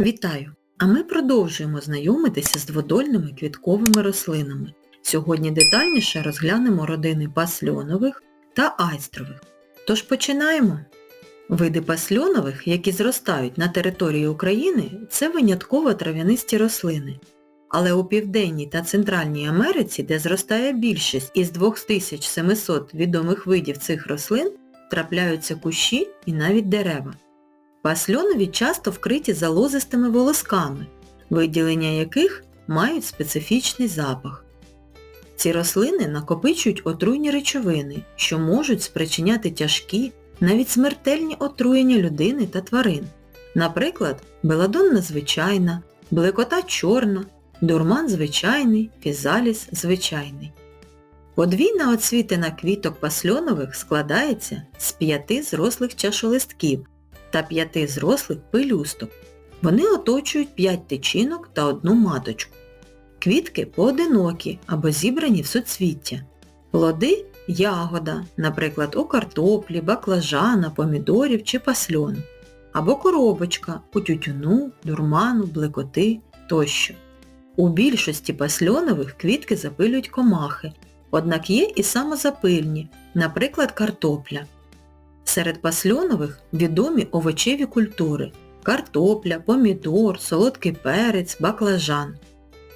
Вітаю! А ми продовжуємо знайомитися з дводольними квітковими рослинами. Сьогодні детальніше розглянемо родини пасльонових та айстрових. Тож починаємо! Види пасльонових, які зростають на території України, це винятково трав'янисті рослини. Але у Південній та Центральній Америці, де зростає більшість із 2700 відомих видів цих рослин, трапляються кущі і навіть дерева. Пасльонові часто вкриті залозистими волосками, виділення яких мають специфічний запах. Ці рослини накопичують отруйні речовини, що можуть спричиняти тяжкі, навіть смертельні отруєння людини та тварин. Наприклад, беладонна звичайна, блекота чорна, дурман звичайний, фізаліс звичайний. Подвійна оцвітина квіток пасльонових складається з п'яти зрослих чашолистків та п'яти зрослих пелюсток. Вони оточують п'ять тичинок та одну маточку. Квітки поодинокі або зібрані в суцвіття. Плоди – ягода, наприклад, у картоплі, баклажана, помідорів чи пасльону. Або коробочка у тютюну, дурману, блекоти тощо. У більшості пасльонових квітки запилюють комахи, однак є і самозапильні, наприклад, картопля. Серед пасльонових відомі овочеві культури – картопля, помідор, солодкий перець, баклажан.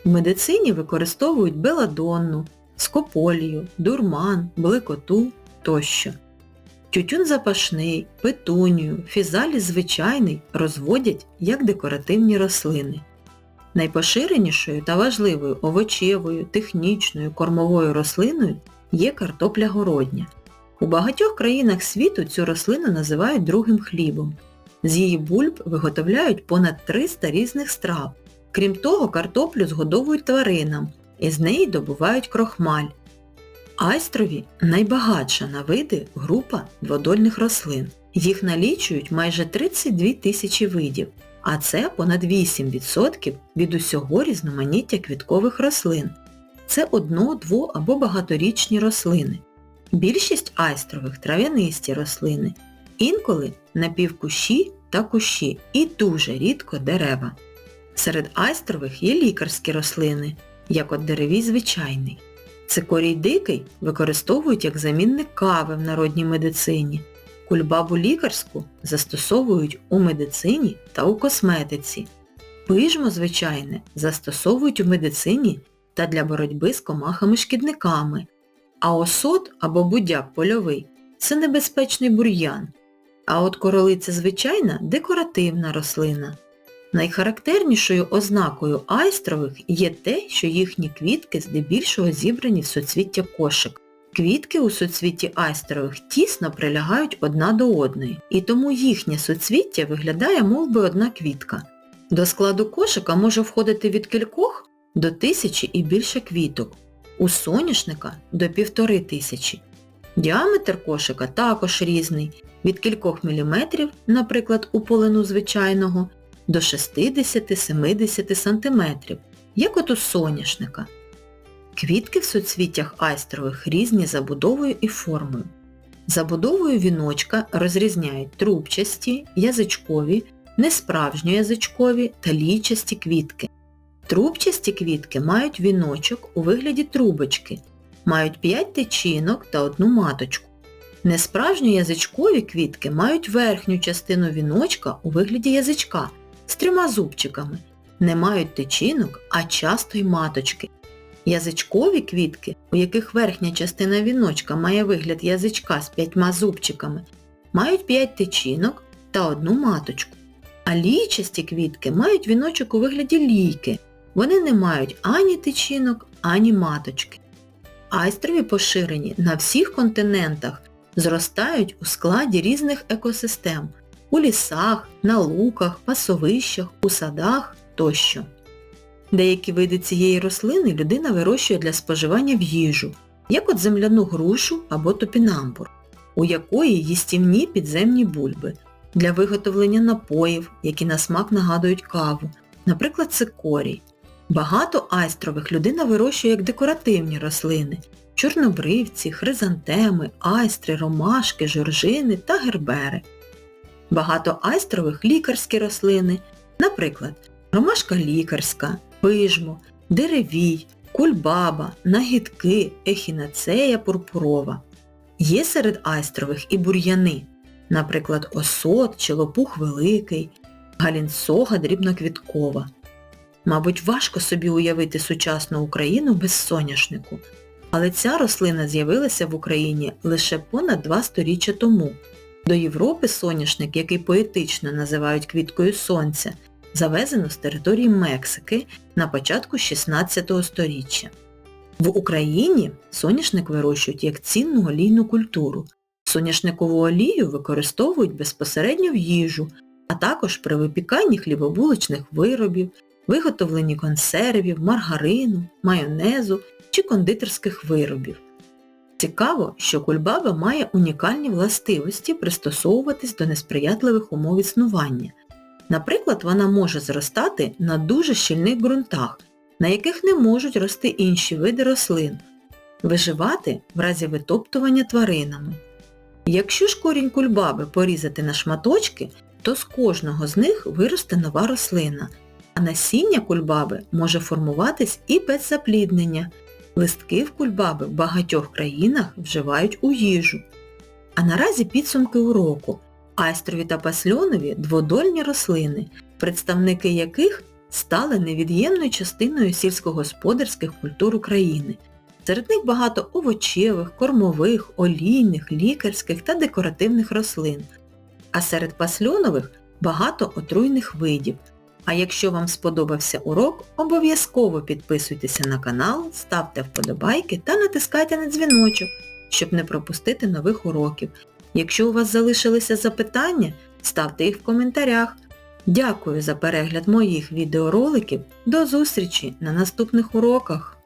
В медицині використовують беладонну, скополію, дурман, бликоту тощо. Тютюн запашний, петунію, фізаліс звичайний розводять як декоративні рослини. Найпоширенішою та важливою овочевою, технічною, кормовою рослиною є картопля городня. У багатьох країнах світу цю рослину називають другим хлібом. З її бульб виготовляють понад 300 різних страв. Крім того, картоплю згодовують тваринам і з неї добувають крохмаль. Айстрові найбагатша на види група дводольних рослин. Їх налічують майже 32 тисячі видів, а це понад 8% від усього різноманіття квіткових рослин. Це одно, дво або багаторічні рослини. Більшість айстрових трав'янисті рослини, інколи напівкущі та кущі і дуже рідко дерева. Серед айстрових є лікарські рослини, як от деревій звичайний. Цикорій дикий використовують як замінник кави в народній медицині. Кульбабу лікарську застосовують у медицині та у косметиці. Пижмо звичайне застосовують у медицині та для боротьби з комахами-шкідниками, а осот або будяк польовий це небезпечний бур'ян. А от королиця звичайна декоративна рослина. Найхарактернішою ознакою айстрових є те, що їхні квітки здебільшого зібрані в соцвіття кошик. Квітки у соцвітті айстрових тісно прилягають одна до одної, і тому їхнє соцвіття виглядає мов би одна квітка. До складу кошика може входити від кількох до тисячі і більше квіток, у соняшника до півтори тисячі. Діаметр кошика також різний, від кількох міліметрів, наприклад, у полину звичайного, до 60-70 см, як от у соняшника. Квітки в суцвіттях айстрових різні забудовою і формою. Забудовою віночка розрізняють трубчасті, язичкові, несправжньоязичкові та лічасті квітки. Трубчасті квітки мають віночок у вигляді трубочки, мають 5 тичинок та одну маточку. Несправжньоязичкові квітки мають верхню частину віночка у вигляді язичка з трьома зубчиками, не мають тичинок, а часто й маточки. Язичкові квітки, у яких верхня частина віночка має вигляд язичка з п'ятьма зубчиками, мають 5 тичинок та одну маточку. А лійчасті квітки мають віночок у вигляді лійки. Вони не мають ані тичинок, ані маточки. Айстрові поширені на всіх континентах, зростають у складі різних екосистем у лісах, на луках, пасовищах, у садах тощо. Деякі види цієї рослини людина вирощує для споживання в їжу, як от земляну грушу або топінамбур, у якої їстівні підземні бульби, для виготовлення напоїв, які на смак нагадують каву, наприклад, цикорій. Багато айстрових людина вирощує як декоративні рослини чорнобривці, хризантеми, айстри, ромашки, жоржини та гербери. Багато айстрових лікарські рослини, Наприклад, ромашка лікарська, пижмо, деревій, кульбаба, нагідки, ехінацея пурпурова. Є серед айстрових і бур'яни, наприклад, осот чи лопух великий, галінсога дрібноквіткова. Мабуть, важко собі уявити сучасну Україну без соняшнику, але ця рослина з'явилася в Україні лише понад два сторіччя тому. До Європи соняшник, який поетично називають квіткою сонця, завезено з території Мексики на початку 16 століття. В Україні соняшник вирощують як цінну олійну культуру. Соняшникову олію використовують безпосередньо в їжу, а також при випіканні хлібобулочних виробів, виготовленні консервів, маргарину, майонезу чи кондитерських виробів. Цікаво, що кульбаба має унікальні властивості пристосовуватись до несприятливих умов існування. Наприклад, вона може зростати на дуже щільних ґрунтах, на яких не можуть рости інші види рослин, виживати в разі витоптування тваринами. Якщо ж корінь кульбаби порізати на шматочки, то з кожного з них виросте нова рослина, а насіння кульбаби може формуватись і без запліднення. Листки в кульбаби в багатьох країнах вживають у їжу. А наразі підсумки уроку. Айстрові та пасльонові – дводольні рослини, представники яких стали невід'ємною частиною сільськогосподарських культур України. Серед них багато овочевих, кормових, олійних, лікарських та декоративних рослин. А серед пасльонових багато отруйних видів. А якщо вам сподобався урок, обов'язково підписуйтеся на канал, ставте вподобайки та натискайте на дзвіночок, щоб не пропустити нових уроків. Якщо у вас залишилися запитання, ставте їх в коментарях. Дякую за перегляд моїх відеороликів. До зустрічі на наступних уроках!